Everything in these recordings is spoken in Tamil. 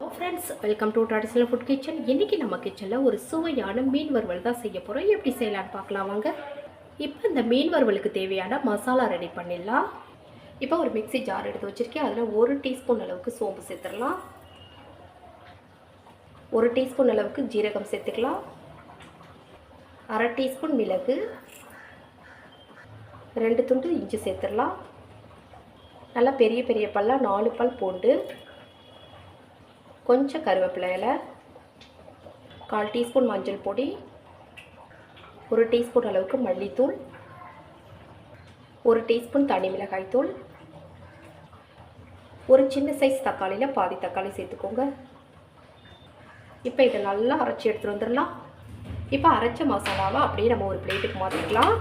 Hello friends welcome to traditional food kitchen இன்றைக்கி நம்ம கிச்சனில் ஒரு சுவையான மீன் வறுவல் தான் செய்ய போகிறோம் எப்படி செய்யலான்னு பார்க்கலாம் வாங்க. இப்போ இந்த மீன் வறுவலுக்கு தேவையான மசாலா ரெடி பண்ணிடலாம். இப்போ ஒரு மிக்ஸி ஜார் எடுத்து வச்சுருக்கேன். அதில் ஒரு டீஸ்பூன் அளவுக்கு சோம்பு சேர்த்துடலாம். ஒரு டீஸ்பூன் அளவுக்கு ஜீரகம் சேர்த்துக்கலாம். அரை டீஸ்பூன் மிளகு. ரெண்டு துண்டு இஞ்சி சேர்த்துடலாம். நல்லா பெரிய பெரிய பல்லாக நாலு பல் பூண்டு. கொஞ்சம் கருவேப்பிலை இலை கால் டீஸ்பூன் மஞ்சள் பொடி ஒரு டீஸ்பூன் அளவுக்கு மல்லித்தூள் ஒரு டீஸ்பூன் தனி மிளகாய் தூள் ஒரு சின்ன சைஸ் தக்காளியில் பாதி தக்காளி சேர்த்துக்கோங்க. இப்போ இதை நல்லா அரைச்சி எடுத்துகிட்டு வந்துடலாம். இப்போ அரைச்ச மசாலாவை அப்படியே நம்ம ஒரு பிளேட்டுக்கு மாற்றிக்கலாம்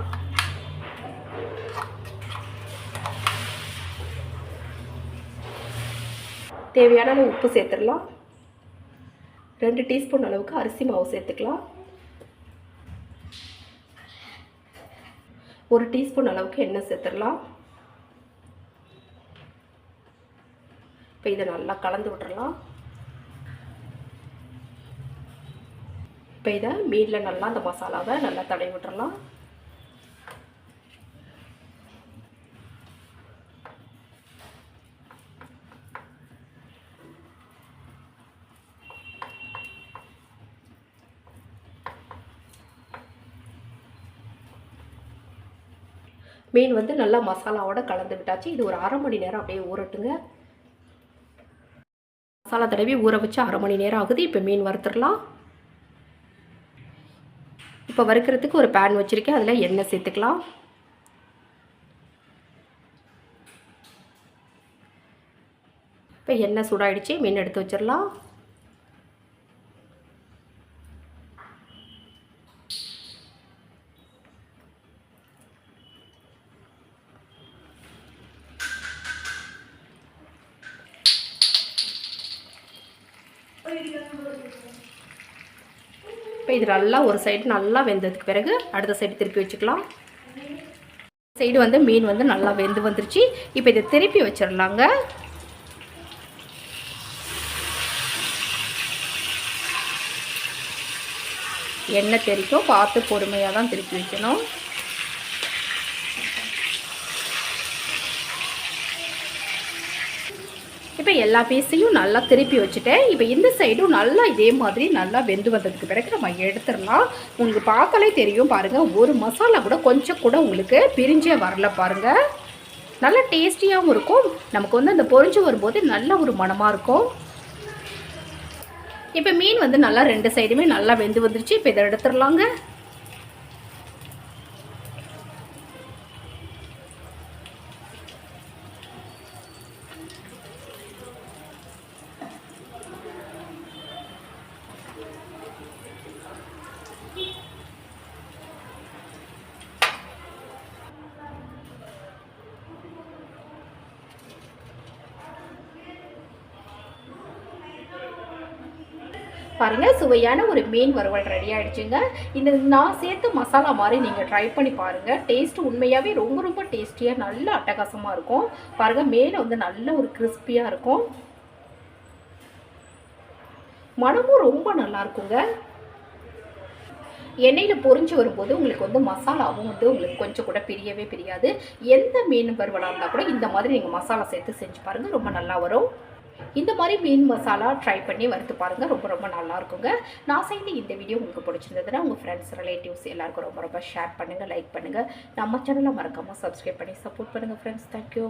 தேவையான உப்பு சேர்த்துடலாம். ரெண்டு டீஸ்பூன் அளவுக்கு அரிசி மாவு சேர்த்துக்கலாம். ஒரு டீஸ்பூன் அளவுக்கு எண்ணெய் சேர்த்துடலாம். இப்போ இதை நல்லா கலந்து விட்டுறலாம். இப்போ இதை மீனில் நல்லா அந்த மசாலாவை நல்லா தடவி விட்டுறலாம். மீன் வந்து நல்லா மசாலாவோட கலந்து விட்டாச்சு. இது ஒரு அரை மணி நேரம் அப்படியே ஊறட்டுங்க. மசாலா தடவி ஊற வச்சு அரை மணி நேரம் ஆகுது. இப்போ மீன் வறுத்துடலாம். இப்போ வறுக்கிறதுக்கு ஒரு பேன் வச்சுருக்கேன். அதில் எண்ணெய் சேர்த்துக்கலாம். இப்போ எண்ணெய் சூடாகிடுச்சு மீன் எடுத்து வச்சிடலாம். இப்போ இது நல்லா ஒரு சைடு நல்லா வெந்ததுக்கு பிறகு அடுத்த சைடு திருப்பி வச்சுக்கலாம். சைடு வந்து மீன் வந்து நல்லா வெந்து வந்துருச்சு. இப்போ இதை திருப்பி வச்சிடலாங்க எண்ணெய் தெரிக்கும் பார்த்து பொறுமையாக தான் திருப்பி வைக்கணும். இப்போ எல்லா பீஸையும் நல்லா திருப்பி வச்சுட்டேன். இப்போ இந்த சைடும் நல்லா இதே மாதிரி நல்லா வெந்து வந்ததுக்கு பிறகு நம்ம எடுத்துடலாம். உங்களுக்கு பார்த்தாலே தெரியும் பாருங்கள் ஒரு மசாலா கூட கொஞ்சம் கூட உங்களுக்கு பிரிஞ்சே வரல பாருங்கள் நல்லா டேஸ்டியாகவும் இருக்கும். நமக்கு வந்து அந்த பொரிஞ்சு வரும்போது நல்ல ஒரு மனமாக இருக்கும். இப்போ மீன் வந்து நல்லா ரெண்டு சைடுமே நல்லா வெந்து வந்துருச்சு. இப்போ இதை எடுத்துடலாங்க. பாருங்கள் சுவையான ஒரு மீன் வறுவல் ரெடி ஆகிடுச்சுங்க இந்த நான் சேர்த்து மசாலா மாதிரி நீங்கள் ட்ரை பண்ணி பாருங்கள் டேஸ்ட் உண்மையாகவே ரொம்ப ரொம்ப டேஸ்டியாக நல்ல அட்டகாசமாக இருக்கும். பாருங்கள் மேலே வந்து நல்ல ஒரு கிறிஸ்பியாக இருக்கும். மனமும் ரொம்ப நல்லா இருக்குங்க. எண்ணெயில் பொறிஞ்சு வரும்போது உங்களுக்கு வந்து மசாலாவும் வந்து உங்களுக்கு கொஞ்சம் கூட பிரியவே பிரியாது. எந்த மீன் பருவலாக இருந்தால் கூட இந்த மாதிரி நீங்கள் மசாலா சேர்த்து செஞ்சு பாருங்கள் ரொம்ப நல்லா வரும். இந்த மாதிரி மீன் மசாலா ட்ரை பண்ணி வறுத்து பாருங்கள் ரொம்ப ரொம்ப நல்லா இருக்குங்க நான் செய்த இந்த வீடியோ உங்களுக்கு பிடிச்சிருந்ததுன்னா உங்கள் ஃப்ரெண்ட்ஸ் ரிலேட்டிவ்ஸ் எல்லாருக்கும் ரொம்ப ரொம்ப ஷேர் பண்ணுங்கள் லைக் பண்ணுங்கள் நம்ம சேனலை மறக்காமல் சப்ஸ்கிரைப் பண்ணி சப்போர்ட் பண்ணுங்கள் ஃப்ரெண்ட்ஸ் தேங்க்யூ